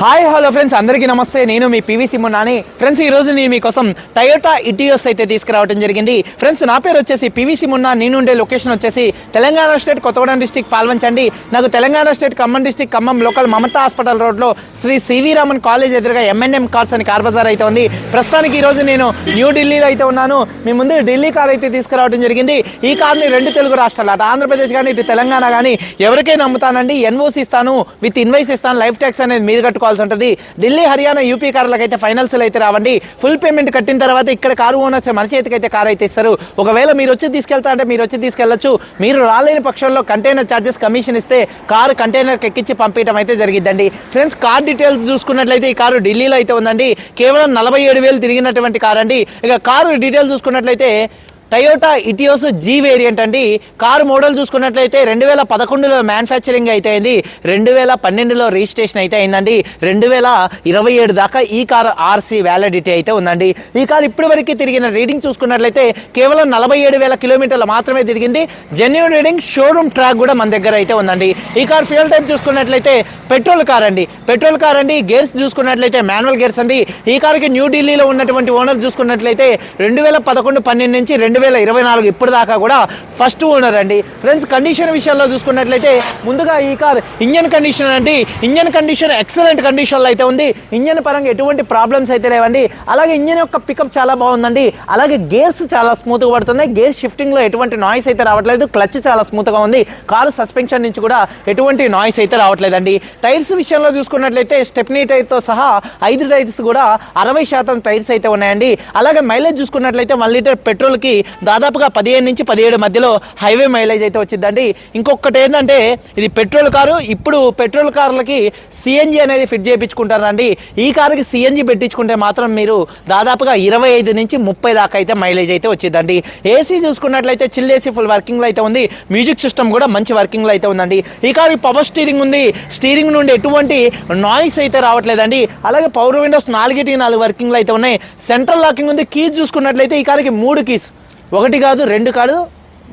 Hi hello friends అందరికీ నమస్తే. నేను మీ పివిసి మున్నాని ఫ్రెండ్స్ ఈ రోజు నేను మీకోసం టయోటా ఇటియోస్ అయితే తీసుకురావడం జరిగింది. ఫ్రెండ్స్ నా పేరు వచ్చేసి పివిసి మున్నా నేను ఉండే లొకేషన్ వచ్చేసి తెలంగాణ స్టేట్ కొత్తగూడెం డిస్టిక్ పాల్వంచండి. నాకు Telangana state Khammam district Khammam local Mamata hospital రోడ్లో శ్రీ సివి రామన్ కాలేజ్ ఎదురుగా ఎంఎన్ఎం కార్స్ అని కార్ బజార్ అయితే ఉంది. ప్రస్తుతానికి ఈ రోజు నేను న్యూఢిల్లీలో అయితే ఉన్నాను. మీ ముందు ఢిల్లీ కార్ అయితే తీసుకురావడం జరిగింది. ఈ కార్ని రెండు తెలుగు రాష్ట్రాలు అటు ఆంధ్రప్రదేశ్ కానీ ఇటు తెలంగాణ కానీ ఎవరికైనా అమ్ముతానండి. ఎన్ఓసి ఇస్తాను. విత్ ఇన్వైస్ ఇస్తాను. లైఫ్ ట్యాక్స్ అనేది మీరు చేసుకోవాల్సి ఉంటుంది. ఢిల్లీ హర్యానా యూపీ కార్లకు అయితే ఫైనల్స్ అయితే రావండి. ఫుల్ పేమెంట్ కట్టిన తర్వాత ఇక్కడ కారు ఓనర్స్ మన చేతికి అయితే కార్ అయితే ఇస్తారు. ఒకవేళ మీరు వచ్చి తీసుకెళ్తా అంటే మీరు వచ్చి తీసుకెళ్ళొచ్చు మీరు రాలేని పక్షంలో కంటైనర్ ఛార్జెస్ కమిషన్ ఇస్తే కారు కంటైనర్ ఎక్కించి పంపించడం అయితే జరిగిద్దండి. ఫ్రెండ్స్ కార్ డీటెయిల్స్ చూసుకున్నట్లయితే ఈ కారు ఢిల్లీలో అయితే ఉందండి. కేవలం నలభై ఏడు వేలు తిరిగినటువంటి కారు అండి ఇక కారు డీటెయిల్స్ చూసుకున్నట్లయితే టయోటా ఇటియోస్ జీ వేరియంట్ అండి. కారు మోడల్ చూసుకున్నట్లయితే రెండు వేల పదకొండులో మ్యానుఫ్యాక్చరింగ్ అయితే అయింది. రెండు వేల పన్నెండులో రిజిస్ట్రేషన్ అయితే అయిందండి. రెండు వేల ఇరవై ఏడు దాకా ఈ కార్ ఆర్సీ వ్యాలిడిటీ అయితే ఉందండి. ఈ కారు ఇప్పటి వరకు తిరిగిన రీడింగ్ చూసుకున్నట్లయితే కేవలం నలభై ఏడు వేల కిలోమీటర్లు మాత్రమే తిరిగింది. జెన్యున్ రీడింగ్ షోరూమ్ ట్రాక్ కూడా మన దగ్గర అయితే ఉందండి. ఈ కార్ ఫ్యూల్ టైప్ చూసుకున్నట్లయితే పెట్రోల్ కార్ అండి. పెట్రోల్ కార్ అండి. గేర్స్ చూసుకున్నట్లయితే మాన్యువల్ గేర్స్ అండి. ఈ కారుకి న్యూ ఢిల్లీలో ఉన్నటువంటి ఓనర్ చూసుకున్నట్లయితే రెండు వేల పదకొండు పన్నెండు నుంచి రెండు వేల ఇరవై నాలుగు ఇప్పటిదాకా దాకా కూడా ఫస్ట్ ఓనర్ అండి. ఫ్రెండ్స్ కండిషన్ విషయంలో చూసుకున్నట్లయితే ముందుగా ఈ కార్ ఇంజన్ కండిషన్ అండి. ఇంజన్ కండిషన్ ఎక్సలెంట్ కండిషన్లో అయితే ఉంది. ఇంజన్ పరంగా ఎటువంటి ప్రాబ్లమ్స్ అయితే లేవండి. అలాగే ఇంజన్ యొక్క పికప్ చాలా బాగుందండి. అలాగే గేర్స్ చాలా స్మూత్గా పడుతున్నాయి. గేర్ షిఫ్టింగ్లో ఎటువంటి నాయిస్ అయితే రావట్లేదు. క్లచ్ చాలా స్మూత్గా ఉంది. కారు సస్పెన్షన్ నుంచి కూడా ఎటువంటి నాయిస్ అయితే రావట్లేదండి. టైర్స్ విషయంలో చూసుకున్నట్లయితే స్టెప్నీ టైర్తో సహా ఐదు టైర్స్ కూడా అరవై శాతం టైర్స్ అయితే ఉన్నాయండి. అలాగే మైలేజ్ చూసుకున్నట్లయితే వన్ లీటర్ పెట్రోల్కి దాదాపుగా పదిహేను నుంచి పదిహేడు మధ్యలో హైవే మైలేజ్ అయితే వచ్చిందండి. ఇంకొకటి ఏంటంటే ఇది పెట్రోల్ కారు. ఇప్పుడు పెట్రోల్ కార్లకి సిఎన్జి అనేది ఫిట్ చేయించుకుంటారండి. ఈ కారుకి సిఎన్జి పెట్టించుకుంటే మాత్రం మీరు దాదాపుగా ఇరవై ఐదు నుంచి ముప్పై దాకా అయితే మైలేజ్ అయితే వచ్చిందండి. ఏసీ చూసుకున్నట్లయితే చిల్ ఏసీ ఫుల్ వర్కింగ్లో అయితే ఉంది. మ్యూజిక్ సిస్టమ్ కూడా మంచి వర్కింగ్లో అయితే ఉందండి. ఈ కారు పవర్ స్టీరింగ్ ఉంది. స్టీరింగ్ నుండి ఎటువంటి నాయిస్ అయితే రావట్లేదండి. అలాగే పవర్ విండోస్ నాలుగిటి నాలుగు వర్కింగ్లో అయితే ఉన్నాయి. సెంట్రల్ లాకింగ్ ఉంది. కీస్ చూసుకున్నట్లయితే ఈ కారుకి మూడు కీస్. ఒకటి కాదు రెండు కాదు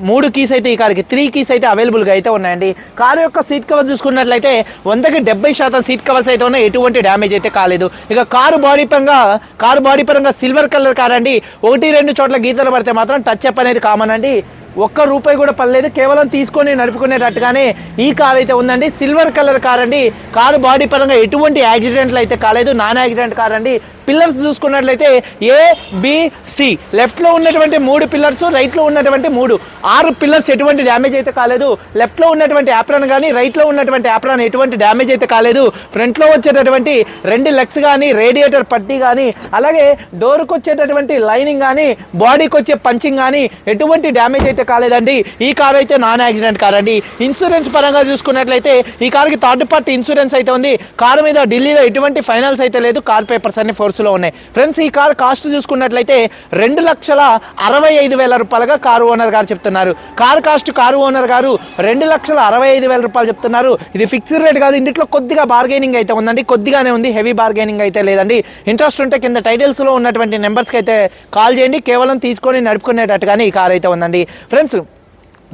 మూడు కీస్ అయితే ఈ కార్కి త్రీ కీస్ అయితే అవైలబుల్గా అయితే ఉన్నాయండి. కారు యొక్క సీట్ కవర్ చూసుకున్నట్లయితే వందకి డెబ్బై శాతం సీట్ కవర్స్ అయితే ఉన్నాయి. ఎటువంటి డ్యామేజ్ అయితే కాలేదు. ఇక కారు బాడీ పరంగా కారు బాడీ పరంగా సిల్వర్ కలర్ కార్ అండి ఒకటి రెండు చోట్ల గీతలు పడితే మాత్రం టచ్ అప్ అనేది కామన్ అండి. ఒక్క రూపాయి కూడా పర్లేదు కేవలం తీసుకొని నడుపుకునేటట్టుగానే ఈ కార్ అయితే ఉందండి. సిల్వర్ కలర్ కార్ అండి. కారు బాడీ పరంగా ఎటువంటి యాక్సిడెంట్లు అయితే కాలేదు. నాన్ యాక్సిడెంట్ కార్ అండి. పిల్లర్స్ చూసుకున్నట్లయితే ఏ బిసి లెఫ్ట్లో ఉన్నటువంటి మూడు పిల్లర్స్ రైట్లో ఉన్నటువంటి మూడు. ఆరు పిల్లర్స్ ఎటువంటి డ్యామేజ్ అయితే కాలేదు. లెఫ్ట్లో ఉన్నటువంటి యాప్రాన్ కానీ రైట్లో ఉన్నటువంటి యాప్రాన్ ఎటువంటి డ్యామేజ్ అయితే కాలేదు. ఫ్రంట్లో వచ్చేటటువంటి రెండు లెగ్స్ కానీ రేడియేటర్ పట్టీ కానీ అలాగే డోర్కి వచ్చేటటువంటి లైనింగ్ కానీ బాడీకి వచ్చే పంచింగ్ కానీ ఎటువంటి డ్యామేజ్ అయితే కాలేదండి. ఈ కార్ అయితే నాన్ యాక్సిడెంట్ కార్ అండి ఇన్సూరెన్స్ పరంగా చూసుకున్నట్లయితే ఈ కార్కి థర్డ్ పార్టీ ఇన్సూరెన్స్ అయితే ఉంది. కారు మీద ఢిల్లీలో ఎటువంటి ఫైనల్స్ అయితే లేదు. కార్ పేపర్స్ అన్ని ఫోర్స్లో ఉన్నాయి. ఫ్రెండ్స్ ఈ కార్ కాస్ట్ చూసుకున్నట్లయితే రెండు లక్షల అరవై ఐదు వేల రూపాయలుగా కారు ఓనర్ గారు చెప్తున్నారు. కార్ కాస్ట్ కారు ఓనర్ గారు రెండు లక్షల అరవై ఐదు వేల రూపాయలు చెప్తున్నారు. ఇది ఫిక్స్డ్ రేట్ కాదు. ఇంట్లో కొద్దిగా బార్గెనింగ్ అయితే ఉందండి. కొద్దిగానే ఉంది. హెవీ బార్గెనింగ్ అయితే లేదండి. ఇంట్రెస్ట్ ఉంటే కింద టైటిల్స్లో ఉన్నటువంటి నెంబర్స్కి అయితే కాల్ చేయండి. కేవలం తీసుకొని నడుపుకునేటట్టుగానే ఈ కార్ అయితే ఉందండి. ఫ్రెండ్స్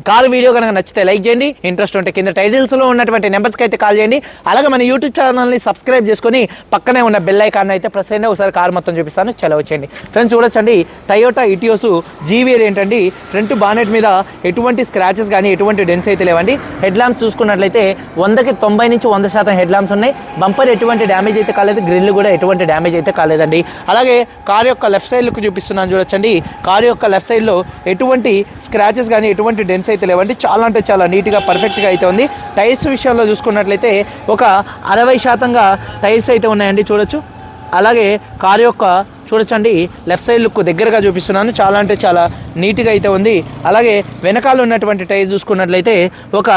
కారు వీడియో కనుక నచ్చితే లైక్ చేయండి. ఇంట్రెస్ట్ ఉంటే కింద టైటిల్స్లో ఉన్నటువంటి నెంబర్స్కి అయితే కాల్ చేయండి. అలాగే మన యూట్యూబ్ ఛానల్ని సబ్స్క్రైబ్ చేసుకొని పక్కనే ఉన్న బెల్ ఐకాన్ అయితే ప్రెస్ అయినా ఒకసారి కారు మొత్తం చూపిస్తాను. చలో వచ్చేయండి. ఫ్రెండ్స్ చూడొచ్చండి. టయోటా ఇటియోసు జీవీఎల్ ఏంటండి? ఫ్రంట్ బానెట్ మీద ఎటువంటి స్క్రాచెస్ కానీ ఎటువంటి డెన్స్ అయితే లేవండి. హెడ్ ల్యాంప్స్ చూసుకున్నట్లయితే వందకి తొంభై నుంచి వంద శాతం హెడ్ ల్యాంప్స్ ఉన్నాయి. బంపర్ ఎటువంటి డ్యామేజ్ అయితే కాలేదు. గ్రిల్ కూడా ఎటువంటి డ్యామేజ్ అయితే కాలేదండి. అలాగే కార్ యొక్క లెఫ్ట్ సైడ్ చూపిస్తున్నాను చూడొచ్చండి. కార్ యొక్క లెఫ్ట్ సైడ్లో ఎటువంటి స్క్రాచెస్ కానీ ఎటువంటి డెన్స్ అయితే లేవండి. చాలా అంటే చాలా నీట్గా పర్ఫెక్ట్గా అయితే ఉంది. టైర్స్ విషయంలో చూసుకున్నట్లయితే ఒక అరవై శాతంగా టైర్స్ అయితే ఉన్నాయండి చూడొచ్చు. అలాగే కారు యొక్క చూడొచ్చండి. లెఫ్ట్ సైడ్ లుక్ దగ్గరగా చూపిస్తున్నాను. చాలా అంటే చాలా నీట్గా అయితే ఉంది. అలాగే వెనకాల ఉన్నటువంటి టైర్ చూసుకున్నట్లయితే ఒక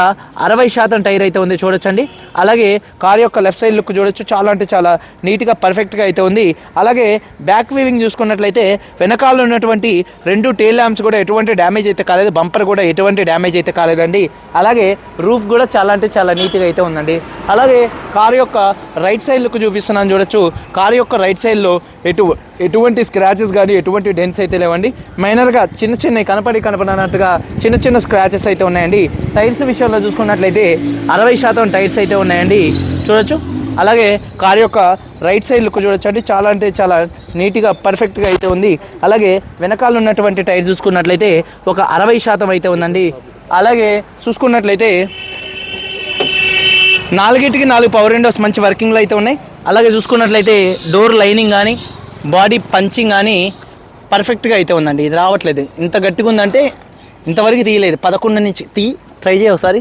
అరవై శాతం టైర్ అయితే ఉంది చూడొచ్చండి. అలాగే కార్ యొక్క లెఫ్ట్ సైడ్ లుక్ చూడొచ్చు. చాలా అంటే చాలా నీట్గా పర్ఫెక్ట్గా అయితే ఉంది. అలాగే బ్యాక్ వీవింగ్ చూసుకున్నట్లయితే వెనకాల ఉన్నటువంటి రెండు టేల్ ల్యాంప్స్ కూడా ఎటువంటి డ్యామేజ్ అయితే కాలేదు. బంపర్ కూడా ఎటువంటి డ్యామేజ్ అయితే కాలేదండి. అలాగే రూఫ్ కూడా చాలా అంటే చాలా నీట్గా అయితే ఉందండి. అలాగే కార్ యొక్క రైట్ సైడ్ లుక్ చూపిస్తున్నాను చూడొచ్చు. కార్ యొక్క రైట్ సైడ్లో ఎటు ఎటువంటి స్క్రాచెస్ కానీ ఎటువంటి డెన్స్ అయితే లేవండి. మైనర్గా చిన్న చిన్న కనపడి కనపడినట్టుగా చిన్న చిన్న స్క్రాచెస్ అయితే ఉన్నాయండి. టైర్స్ విషయంలో చూసుకున్నట్లయితే అరవై శాతం టైర్స్ అయితే ఉన్నాయండి. చూడొచ్చు. అలాగే కార్ యొక్క రైట్ సైడ్ లుక్ చూడొచ్చు అండి చాలా అంటే చాలా నీట్గా పర్ఫెక్ట్గా అయితే ఉంది. అలాగే వెనకాల ఉన్నటువంటి టైర్ చూసుకున్నట్లయితే ఒక అరవై శాతం అయితే ఉందండి. అలాగే చూసుకున్నట్లయితే నాలుగిటికి నాలుగు పవర్ విండోస్ మంచి వర్కింగ్లో అయితే ఉన్నాయి. అలాగే చూసుకున్నట్లయితే డోర్ లైనింగ్ కానీ బాడీ పంచింగ్ కానీ పర్ఫెక్ట్గా అయితే ఉందండి. ఇది రావట్లేదు. ఇంత గట్టిగా ఉందంటే ఇంతవరకు తీయలేదు. పదకొండు నుంచి తీ ట్రై చేయ ఒకసారి.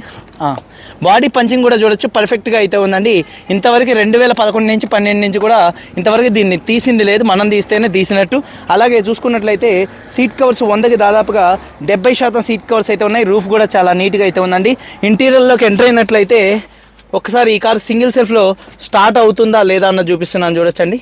బాడీ పంచింగ్ కూడా చూడొచ్చు. పర్ఫెక్ట్గా అయితే ఉందండి. ఇంతవరకు రెండు వేల పదకొండు నుంచి పన్నెండు నుంచి కూడా ఇంతవరకు దీన్ని తీసింది లేదు. మనం తీస్తేనే తీసినట్టు. అలాగే చూసుకున్నట్లయితే సీట్ కవర్స్ వందకి దాదాపుగా డెబ్బై శాతం సీట్ కవర్స్ అయితే ఉన్నాయి. రూఫ్ కూడా చాలా నీట్గా అయితే ఉందండి. ఇంటీరియర్లోకి ఎంటర్ అయినట్లయితే ఒకసారి ఈ కార్ సింగిల్ సెల్ఫ్లో స్టార్ట్ అవుతుందా లేదా అన్న చూపిస్తున్నాను చూడొచ్చండి.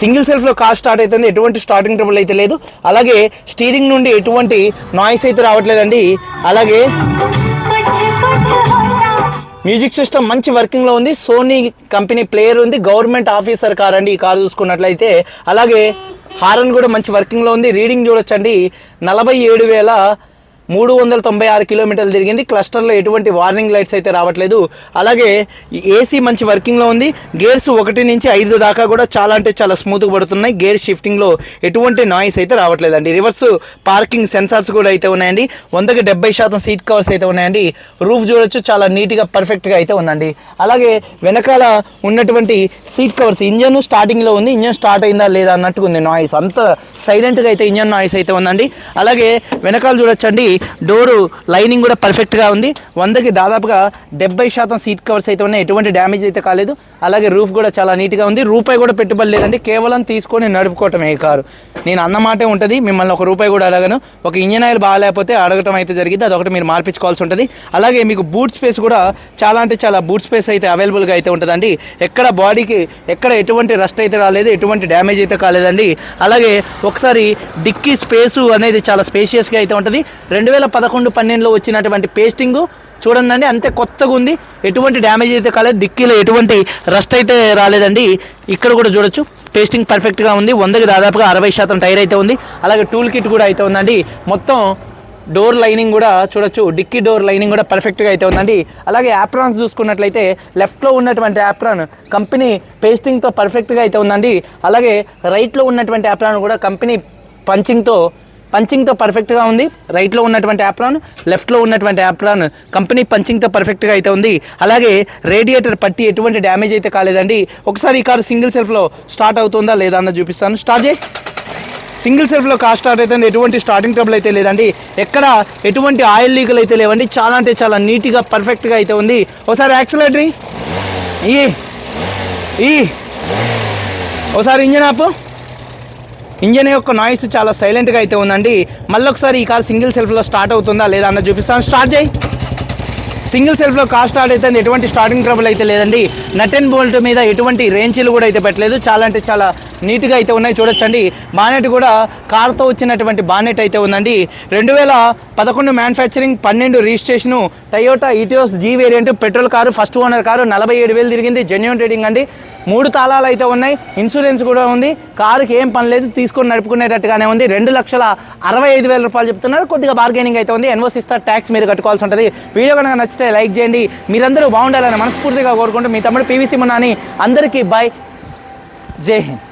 సింగిల్ సెల్ఫ్లో కార్ స్టార్ట్ అవుతుంది ఎటువంటి స్టార్టింగ్ ట్రబుల్ అయితే లేదు. అలాగే స్టీరింగ్ నుండి ఎటువంటి నాయిస్ అయితే రావట్లేదండి. అలాగే మ్యూజిక్ సిస్టమ్ మంచి వర్కింగ్లో ఉంది. సోనీ కంపెనీ ప్లేయర్ ఉంది. గవర్నమెంట్ ఆఫీసర్ కార్ అండి ఈ కారు చూసుకున్నట్లయితే. అలాగే హారన్ కూడా మంచి వర్కింగ్లో ఉంది. రీడింగ్ చూడొచ్చండి. నలభై ఏడు వేల మూడు వందల తొంభై ఆరు కిలోమీటర్లు తిరిగింది. క్లస్టర్లో ఎటువంటి వార్నింగ్ లైట్స్ అయితే రావట్లేదు. అలాగే ఏసీ మంచి వర్కింగ్లో ఉంది. గేర్స్ ఒకటి నుంచి ఐదు దాకా కూడా చాలా అంటే చాలా స్మూత్గా పడుతున్నాయి. గేర్ షిఫ్టింగ్లో ఎటువంటి నాయిస్ అయితే రావట్లేదండి. రివర్స్ పార్కింగ్ సెన్సార్స్ కూడా అయితే ఉన్నాయండి. వందకి డెబ్బై శాతం సీట్ కవర్స్ అయితే ఉన్నాయండి. రూఫ్ చూడొచ్చు చాలా నీట్గా పర్ఫెక్ట్గా అయితే ఉందండి. అలాగే వెనకాల ఉన్నటువంటి సీట్ కవర్స్ ఇంజన్ స్టార్టింగ్లో ఉంది. ఇంజన్ స్టార్ట్ అయిందా లేదా అన్నట్టుగా ఉంది నాయిస్. అంత సైలెంట్గా అయితే ఇంజన్ నాయిస్ అయితే ఉందండి. అలాగే వెనకాల చూడొచ్చండి. డోరు లైనింగ్ కూడా పర్ఫెక్ట్గా ఉంది. వందకి దాదాపుగా డెబ్బై శాతం సీట్ కవర్స్ అయితే ఉన్నాయి. ఎటువంటి డ్యామేజ్ అయితే కాలేదు. అలాగే రూఫ్ కూడా చాలా నీట్గా ఉంది. రూపాయి కూడా పెట్టుబడి లేదండి. కేవలం తీసుకొని నడుపుకోవటమే ఈ కారు. నేను అన్నమాటే ఉంటుంది. మిమ్మల్ని ఒక రూపాయి కూడా అడగను. ఒక ఇంజన్ ఆయిల్ బాగాలేకపోతే అడగటం అయితే జరిగింది. అదొకటి మీరు మార్పించుకోవాల్సి ఉంటుంది. అలాగే మీకు బూట్ స్పేస్ కూడా చాలా అంటే చాలా బూట్ స్పేస్ అయితే అవైలబుల్గా అయితే ఉంటుందండి. ఎక్కడ బాడీకి ఎక్కడ ఎటువంటి రస్ట్ అయితే రాలేదు. ఎటువంటి డ్యామేజ్ అయితే కాలేదండి. అలాగే ఒకసారి డిక్కీ స్పేసు అనేది చాలా స్పేషియస్గా అయితే ఉంటుంది. రెండు రెండు వేల పదకొండు పన్నెండులో వచ్చినటువంటి పేస్టింగ్ చూడండి అంతే కొత్తగా ఉంది. ఎటువంటి డ్యామేజ్ అయితే కాలేదు. డిక్కీలో ఎటువంటి రస్ట్ అయితే రాలేదండి. ఇక్కడ కూడా చూడొచ్చు. పేస్టింగ్ పర్ఫెక్ట్గా ఉంది. వందకి దాదాపుగా అరవై శాతం టైర్ అయితే ఉంది. అలాగే టూల్ కిట్ కూడా అయితే ఉందండి. మొత్తం డోర్ లైనింగ్ కూడా చూడొచ్చు. డిక్కీ డోర్ లైనింగ్ కూడా పర్ఫెక్ట్గా అయితే ఉందండి. అలాగే యాప్రాన్స్ చూసుకున్నట్లయితే లెఫ్ట్లో ఉన్నటువంటి యాప్రాన్ కంపెనీ పేస్టింగ్తో పర్ఫెక్ట్గా అయితే ఉందండి. అలాగే రైట్లో ఉన్నటువంటి యాప్రాన్ కూడా కంపెనీ పంచింగ్తో పంచింగ్తో పర్ఫెక్ట్గా ఉంది. రైట్లో ఉన్నటువంటి యాప్రాన్ లెఫ్ట్లో ఉన్నటువంటి యాప్రాన్ కంపెనీ పంచింగ్తో పర్ఫెక్ట్గా అయితే ఉంది. అలాగే రేడియేటర్ పట్టి ఎటువంటి డ్యామేజ్ అయితే కాలేదండి. ఒకసారి ఈ కారు సింగిల్ సెల్ఫ్లో స్టార్ట్ అవుతుందా లేదా అన్నది చూపిస్తాను. స్టార్ట్ చేయి. సింగిల్ సెల్ఫ్లో కార్ స్టార్ట్ అయితే ఎటువంటి స్టార్టింగ్ ట్రబుల్ అయితే లేదండి. ఎక్కడ ఎటువంటి ఆయిల్ లీకులు అయితే లేవండి. చాలా అంటే చాలా నీట్గా పర్ఫెక్ట్గా అయితే ఉంది. ఒకసారి యాక్సిలేటరీ ఈ. ఈ. ఒకసారి ఇంజన్ ఆపు. ఇంజన్ యొక్క నాయిస్ చాలా సైలెంట్గా అయితే ఉందండి. మళ్ళీ ఒకసారి ఈ కార్ సింగిల్ సెల్ఫ్లో స్టార్ట్ అవుతుందా లేదా అన్న చూపిస్తాను. స్టార్ట్ చేయి. సింగిల్ సెల్ఫ్లో కార్ స్టార్ట్ అయితే ఎటువంటి స్టార్టింగ్ ట్రబుల్ అయితే లేదండి. నట్ అండ్ బోల్ట్ మీద ఎటువంటి రేంజీలు కూడా అయితే పెట్టలేదు. చాలా అంటే చాలా నీట్గా అయితే ఉన్నాయి చూడొచ్చండి. బానెట్ కూడా కార్తో వచ్చినటువంటి బానెట్ అయితే ఉందండి. రెండు వేల పదకొండు మ్యానుఫ్యాక్చరింగ్ పన్నెండు registration Toyota Etios G variant petrol car first owner car నలభై ఏడు వేలు తిరిగింది. జెన్యున్ రేటింగ్ అండి. మూడు తాళాలు అయితే ఉన్నాయి. ఇన్సూరెన్స్ కూడా ఉంది. కారుకి ఏం పని లేదు. తీసుకొని నడుపుకునేటట్టుగానే ఉంది. రెండు లక్షల అరవై ఐదు వేల రూపాయలు చెప్తున్నారు. కొద్దిగా బార్గెనింగ్ అయితే ఉంది. ఎన్ఓసి ఇస్తారు ట్యాక్స్ మీరు కట్టుకోవాల్సి ఉంటుంది. వీడియో కనుక నచ్చితే లైక్ చేయండి. మీరందరూ బాగుండాలని మనస్ఫూర్తిగా కోరుకుంటూ మీ తమ్ముడు పీవీసీ మున్నాని. అందరికీ బాయ్ జై హింద్.